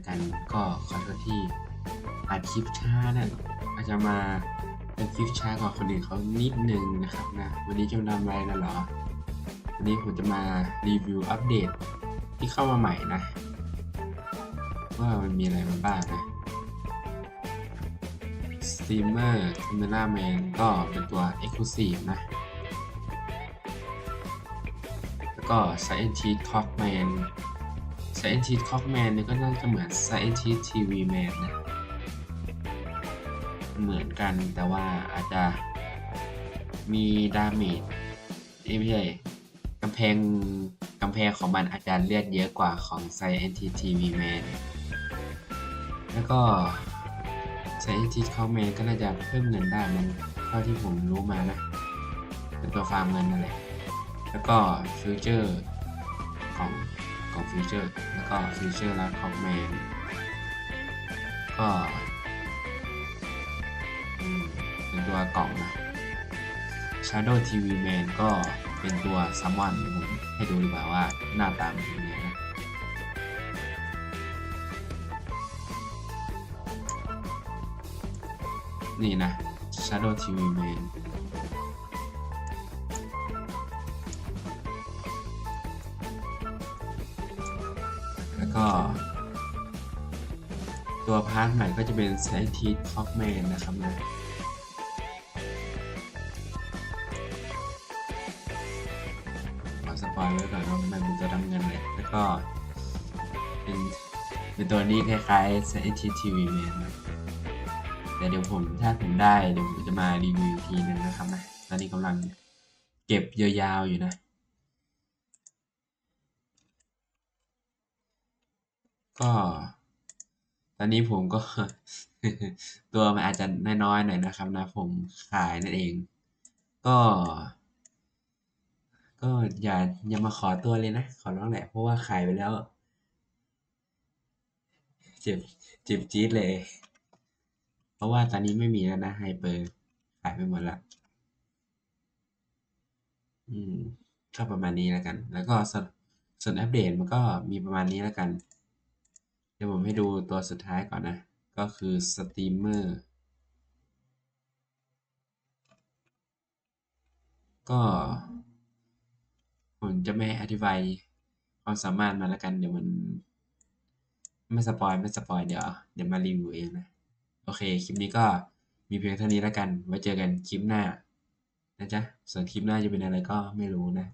แล้วกัน ก็ขอโทษที่อัดคลิปช้านะอาจจะมาเป็นคลิปช้ากว่าคนอื่นเขานิดนึงนะครับนะ วันนี้จะมาทำอะไรนะหรอ วันนี้ผมจะมารีวิวอัปเดตที่เข้ามาใหม่นะ ว่ามันมีอะไรมาบ้างนะ Steamer Cameraman ก็เป็นตัว Exclusive นะ แล้วก็ Scientist Cockman นี่ก็น่าจะเหมือน Scientist TV Man นะ เหมือนกันแต่ว่าอาจจะมีดาเมจไม่ใช่กำแพงกำแพงของมันอาจจะเลือดเยอะกว่าของ Scientist TV Man แล้วก็ Scientist Cockman ก็น่าจะเพิ่มเงินได้มันเท่าที่ผมรู้มานะเป็นตัวฟาร์มเงินนั่นแหละแล้วก็ฟิวเจอร์ของ ของฟิวเจอร์แล้วก็ฟิวเจอร์แล้วคอมแมนก็เป็นตัวกล่องนะ Shadow TV Man ก็เป็นตัวซัมวันผมให้ดูดีกว่าว่าหน้าตามันเป็นยังไงนะนี่นะ Shadow TV Man แล้วก็ตัวพาร์ทใหม่ก็จะเป็น Scientist Clockman นะครับนะขอสปอยไว้ก่อนว่ามันเป็นตัวทำเงินเลยแล้วก็เป็นเป็นตัวนี้คล้ายๆ Scientist TV Man นะแต่เดี๋ยวผมถ้าผมได้เดี๋ยวผมจะมารีวิวทีนึงนะครับนะตอนนี้กำลังเก็บยาวๆอยู่นะ ก็ตอนนี้ผมก็ ตัวมันอาจจะน้อยๆหน่อยนะครับ นะผมขายนั่นเอง ก็ ก็อย่าอย่ามาขอตัวเลยนะ ขอร้องแหละ เพราะว่าขายไปแล้ว เจ็บเจ็บจี๊ดเลย เพราะว่าตอนนี้ไม่มีแล้วนะไฮเปอร์ขายไปหมดละอืมก็ประมาณนี้แล้วกัน แล้วก็ส่วนอัปเดตมันก็มีประมาณนี้แล้วกัน ดี๋ยวผมให้ดูตัวสุดท้ายก่อนนะ ก็คือสตรีมเมอร์ก็ผมจะไม่อธิบายความสามารถมาแล้วกัน เดี๋ยวมัน ไม่สปอยไม่สปอยเดี๋ยวเดี๋ยวมารีวิวเองนะ โอเค คลิปนี้ก็มีเพียงเท่านี้แล้วกัน ไว้เจอกันคลิปหน้านะจ๊ะ ส่วนคลิปหน้าจะเป็นอะไรก็ไม่รู้นะ